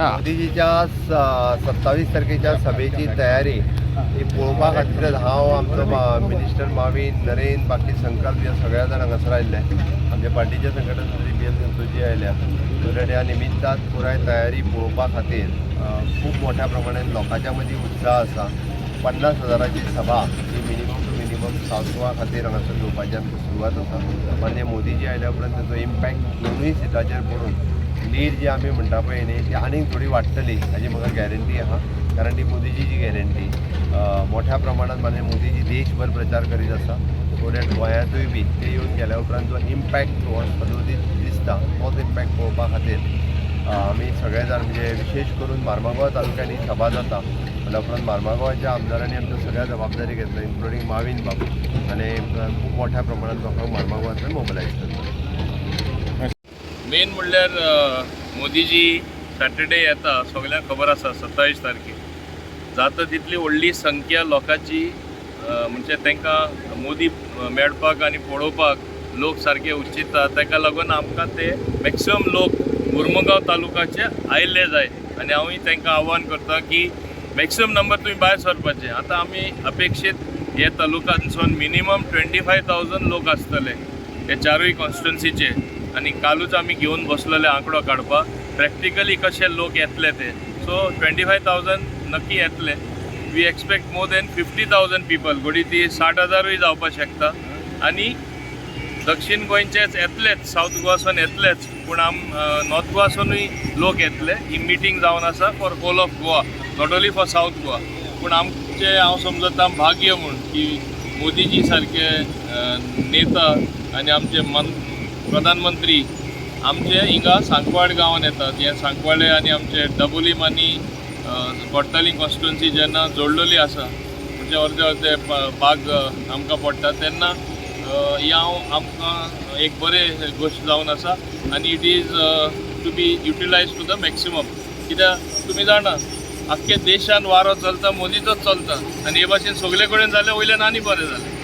मोदीजीच्या सत्तावीस तारखेच्या सभेची तयारी ही पळोवपा खातीर हांव आमचो मिनिस्टर मावीन नरेन बाकी संकल्प ह्या सगळ्या जाणांक हांगासर आयिल्ले आमच्या पार्टीचे संघटन मंत्री बी एल संतोशी आयल्या तर ह्या निमित्तान पुराय तयारी पळोवपा खातीर खूब मोठ्या प्रमाणात लोकांच्या मदीं उत्साह आसा पन्नास हजाराची सभा ही मिनिमम टू मिनिमम सावसवा खातीर हांगासर घेवपाची आमची सुरवात आसा मान्य मोदीजी आयल्या उपरांत ताचो इम्पॅक्ट दोनूय सिटाचेर पडून लीड जी आमी म्हणटा पळय न्ही ती आनीक थोडी वाडटली हाजी म्हाका गॅरंटी आहा कारण ती मोदीजीची गॅरंटी मोठ्या प्रमाणात माझे मोदीजी देशभर प्रचार करीत आसा थोड्या दॅट गोंयांतूय बी ते येवन गेल्या उपरांत जो इम्पॅक्ट हो दिसता तोच इम्पॅक्ट पळोवपा खातीर आमी सगळे जाण म्हणजे विशेष करून मार्मागोवा तालुक्यांनी सभा जाता. म्हणल्या उपरांत मार्मागोवाच्या आमदारांनी आमच्या सगळ्या जबाबदारी घेतल्या इन्क्लुडींग मावीन बाबू. आनी खूब मोठ्या प्रमाणात लोकांक मार्मागोवांतल्यान मोबिलायज करता मेन म्हणल्यार मोदीजी सॅटर्डे येता सगल्यांक खबर आसा सत्तावीस तारखेक जाता तितली व्हडली संख्या लोकांची म्हणजे तांकां मोदी मेळपाक आनी पळोवपाक लोक सारके उचिता. ताका लागून आमकां ते मॅक्सिमम लोक मुर्मुगांव तालुकाचे आयिल्ले जाय. आनी हांवूय तांकां आव्हान करता की मॅक्सिमम नंबर तुम्ही भायर सरपाचे. आतां आमी अपेक्षीत हे तालुकांसून मिनिमम ट्वेंटी फाय थावजंड लोक आसतले हे चारूय कॉन्स्टिट्युन्सीचे आनी कालूच आमी घेवन बसलेले आंकडो काडपाक प्रॅक्टिकली कशे लोक येतले ते. सो ट्वेंटी फाय थावजंड नक्की येतले. We expect more than fifty thousand people घोडी ती साठ हजारूय जावपाक शकता. आनी दक्षिण गोंयचेच येतलेच साऊथ गोवासून येतलेच पूण आम नॉर्थ गोवासूनय लोक येतले. ही मिटींग जावन आसा for whole of Goa. Not only for south Goa. पूण आमचे हांव समजता भाग्य म्हूण की मोदीजी सारके नेता आनी आमचे मन प्रधानमंत्री आमचे हिंगा सांकवाड गांवांत येतात. हे सांकवाडे आनी आमचे डबोलीम आनी कोट्टाली कॉन्स्टिट्युन्सी जेन्ना जोडलेली आसा म्हणजे अर्दे अर्दे भाग आमकां पडटा तेन्ना हे हांव आमकां एक बरें गोश्ट जावन आसा आनी it is to be utilise to the maximum कित्याक तुमी जाणा आख्ख्या देशान वारो चलता मोदीचोच चलता. आनी हे भाशेन सगळे कडेन जाले वयल्यान आनी बरें जालें.